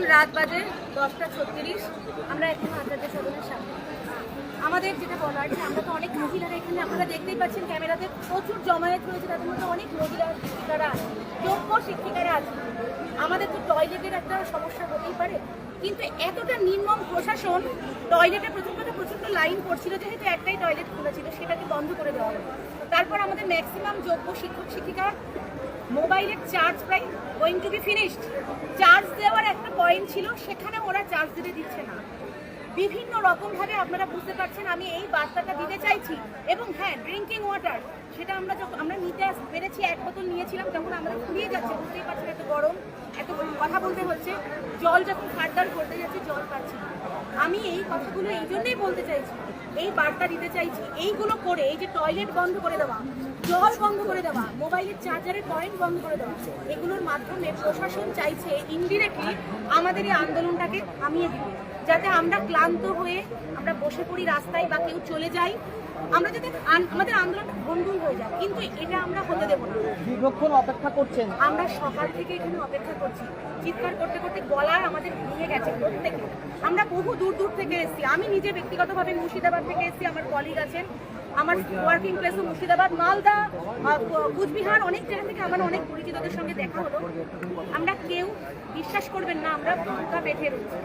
এখন রাত বাজে দশটা ছত্রিশ। আমরা এখন আচার্য সদনের সামনে। আমাদের যেটা বলার যে আমরা তো অনেক মহিলারা এখানে, আপনারা দেখতেই পাচ্ছেন ক্যামেরাতে প্রচুর জমায়েত রয়েছে, তাদের মধ্যে অনেক মহিলা শিক্ষিকারা আছে, যোগ্য শিক্ষিকারা আছে। আমাদের তো টয়লেটের একটা সমস্যা হতেই পারে। কিন্তু এতটা নির্মম প্রশাসন, টয়লেটে প্রথম কথা প্রচণ্ড লাইন পড়ছিল, যেহেতু একটাই টয়লেট খোলা ছিল, সেটাকে বন্ধ করে দেওয়া হলো। তারপর আমাদের ম্যাক্সিমাম যোগ্য শিক্ষক, শিক্ষিকা মোবাইলের চার্জ প্রায় going to be finished charge দেওয়ার একটা পয়েন্ট ছিল, সেখানে ওরা চার্জ দিতে দিচ্ছে না। বিভিন্ন রকমভাবে আপনারা বুঝতে পারছেন, আমি এই বার্তাটা দিতে চাইছি। এবং হ্যাঁ ড্রিঙ্কিং ওয়াটার সেটা আমরা যখন আমরা নিতে পেরেছি, এক বোতল নিয়েছিলাম, তখন আমাদের ফুরিয়ে যাচ্ছে, বুঝতেই পারছেন এত গরম, এত কথা বলতে হচ্ছে। জল যখন খাটদার করতে যাচ্ছে, জল পাচ্ছি আমি এই কথাগুলো এই জন্যই বলতে চাইছি এই বার্তা দিতে চাইছি। এইগুলো করে এই যে টয়লেট বন্ধ করে দেওয়া, জল বন্ধ করে দেওয়া মোবাইলের চার্জারের পয়েন্ট বন্ধ করে দেওয়া, এগুলোর মাধ্যমে প্রশাসন চাইছে ইনডিরেক্টলি আমাদের এই আন্দোলনটাকে থামিয়ে দিবে যাতে আমরা ক্লান্ত হয়ে আমরা বসে পড়ি রাস্তায় বা কেউ চলে যাই আমরা যাতে আমাদের আন্দোলনটা ভণ্ডুল হয়ে যায়। কিন্তু এটা আমরা হতে দেবো না। দীর্ঘক্ষণ অপেক্ষা করছেন। আমরা সকাল থেকে এখানে অপেক্ষা করছি। চিৎকার করতে করতে গলার আমাদের ভেঙে গেছে প্রত্যেকে। আমরা বহু দূর দূর থেকে এসেছি। আমি নিজে ব্যক্তিগতভাবে মুর্শিদাবাদ থেকে এসেছি আমার কলিগ আছেন। আমার ওয়ার্কিং প্লেসও মুর্শিদাবাদ। মালদা কুচবিহার অনেক জায়গা থেকে আমার অনেক পরিচিতদের সঙ্গে দেখা হলো। আমরা কেউ বিশ্বাস করবেন না আমরা ভূমিকা বেঁধে রয়েছি।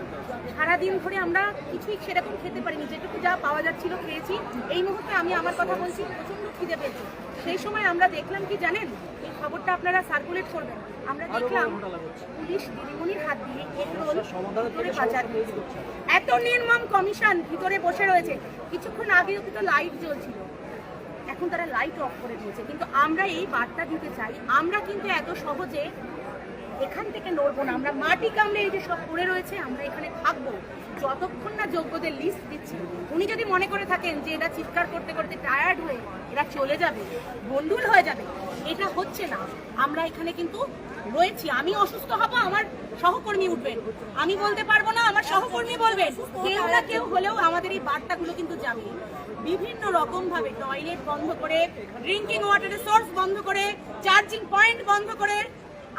সারাদিন ধরে আমরা কিছুই সেরকম খেতে পারিনি যেটুকু যা পাওয়া যাচ্ছিল খেয়েছি। এই মুহূর্তে আমি আমার কথা বলছি প্রচণ্ড খিদে পেয়েছি। সেই সময় আমরা দেখলাম কি জানেন? এই খবরটা আপনারা সার্কুলেট করবেন। আমরা দেখলাম পুলিশ দিদিমণির হাত দিয়ে এগরোল ভিতরে পাচার হয়েছে এত নির্মম কমিশন ভিতরে বসে রয়েছে। কিছুক্ষণ আগে তো লাইট জ্বলছিল। এখন তারা লাইট অফ করে দিয়েছে। কিন্তু আমরা এই বার্তা দিতে চাই আমরা কিন্তু এত সহজে এখান থেকে নড়বো না। আমরা মাটি কামড়ে এই যে সব পড়ে রয়েছে, আমরা এখানে থাকব। যতক্ষণ না যোগ্যদের লিস্ট দিচ্ছি, উনি যদি মনে করে থাকেন যে এরা চিৎকার করতে করতে টায়ার্ড হয়ে এরা চলে যাবে বন্ডুল হয়ে যাবে, এটা হচ্ছে না। আমরা এখানে কিন্তু রয়েছি। আমি অসুস্থ হব, আমার সহকর্মী উঠবেন। আমি বলতে পারব না, আমার সহকর্মী বলবেন। কেউ না কেউ হলেও আমাদের এই বার্তাগুলো কিন্তু যাবে। বিভিন্ন রকম ভাবে টয়লেট বন্ধ করে ড্রিঙ্কিং ওয়াটারের সোর্স বন্ধ করে চার্জিং পয়েন্ট বন্ধ করে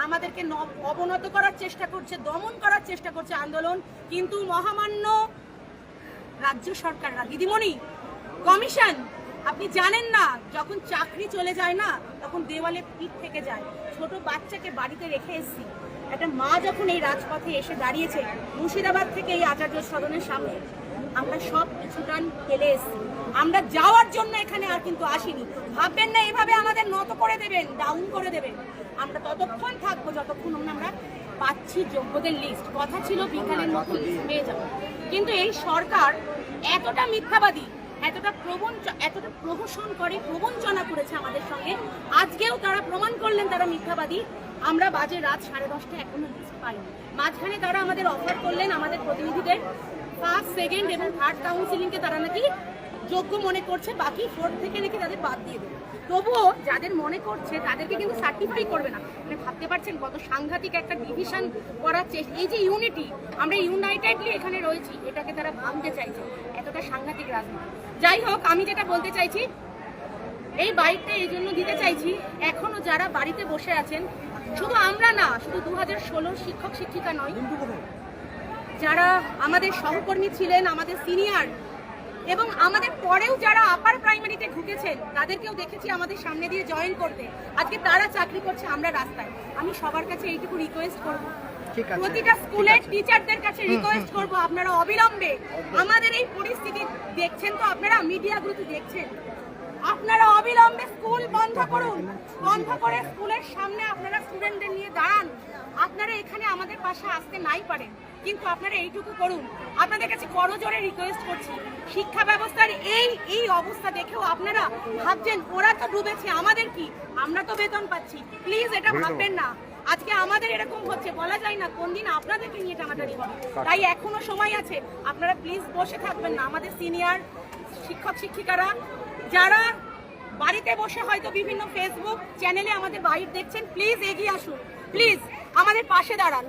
আমাদেরকে অবনত করার চেষ্টা করছে, দমন করার চেষ্টা করছে আন্দোলন, কিন্তু মহামান্য রাজ্য সরকাররা দিদিমণি, কমিশন, আপনি জানেন না, যখন চাকরি চলে যায় না, তখন দেওয়ালে পিঠ থেকে যায়। ছোট বাচ্চাকে বাড়িতে রেখে এসেছি। একটা মা যখন এই রাজপথে এসে দাঁড়িয়েছে, মুর্শিদাবাদ থেকে এই আচার্য সদনের সামনে সব কিছুটান ফেলে এসেছি। আমরা যাওয়ার জন্য এখানে আর কিন্তু আসিনি। ভাববেন না এভাবে আমাদের নত করে দেবেন ডাউন করে দেবেন। আমরা ততক্ষণ থাকব যতক্ষণ আমরা পাচ্ছি যোগ্যদের লিস্ট কথা ছিল বিকালের মতো লিস্ট পেয়ে যাব। কিন্তু এই সরকার এতটা মিথ্যাবাদী এতটা প্রবঞ্চ এতটা প্রহসন করে প্রবঞ্চনা করেছে আমাদের সঙ্গে। আজকেও তারা প্রমাণ করলেন তারা মিথ্যাবাদী। আমরা বাজে রাত সাড়ে দশটা এখনও লিস্ট পাইনি। মাঝখানে তারা আমাদের অফার করলেন আমাদের প্রতিনিধিদের। ফার্স্ট, সেকেন্ড এবং থার্ড কাউন্সিলিংকে তারা নাকি যোগ্য মনে করছে, বাকি ফোর্থ থেকে নাকি তাদের বাদ দিয়ে দেবে। তবুও যাদের মনে করছে, তাদেরকে কিন্তু সার্টিফাই করবে না। মানে ভাবতে পারছেন কত সাংঘাতিক একটা ডিভিশন করার চেষ্টা এই যে ইউনিটি আমরা ইউনাইটেডলি এখানে রয়েছি, এটাকে তারা ভাঙতে চাইছে, এতটা সাংঘাতিক রাজনীতি। যাই হোক, আমি যেটা বলতে চাইছি, এই বাইকটা এই জন্য দিতে চাইছি, এখনও যারা বাড়িতে বসে আছেন, শুধু আমরা না, শুধু দু শিক্ষক শিক্ষিকা নয় যারা আমাদের সহকর্মী ছিলেন আমাদের সিনিয়র এবং আমাদের পরেও যারা আপার প্রাইমারিতে ঢুকেছেন তাদেরকেও দেখেছি আমাদের সামনে দিয়ে জয়েন করতে। আজকে তারা চাকরি করছে আমরা রাস্তায়। আমি সবার কাছে এইটুকু রিকোয়েস্ট করব। প্রতিটা স্কুলের টিচারদের কাছে রিকোয়েস্ট করব আপনারা অবিলম্বে। আমাদের এই পরিস্থিতি দেখছেন তো আপনারা মিডিয়াগুলোতে দেখছেন। আপনারা অবিলম্বে স্কুল বন্ধ করুন। বন্ধ করে স্কুলের সামনে আপনারা স্টুডেন্টদের নিয়ে দাঁড়ান। আপনারা এখানে আমাদের পাশে আসতে নাই পারেন। কিন্তু আপনারা এইটুকু করুন। আপনাদের কাছে করজোরে রিকোয়েস্ট করছি। শিক্ষা ব্যবস্থার এই এই অবস্থা দেখেও আপনারা ভাবছেন ওরা তো ডুবেছে আমাদের কি? আমরা তো বেতন পাচ্ছি। প্লিজ এটা ভাববেন না। আজকে আমাদের এরকম হচ্ছে বলা যায় না কোন দিন আপনাদেরকে নিয়ে টানাটানি হবে। তাই এখনও সময় আছে। আপনারা প্লিজ বসে থাকবেন না। আমাদের সিনিয়র শিক্ষক শিক্ষিকারা যারা বাড়িতে বসে হয়তো বিভিন্ন ফেসবুক চ্যানেলে আমাদের বাইর দেখছেন প্লিজ এগিয়ে আসুন। প্লিজ আমাদের পাশে দাঁড়ান।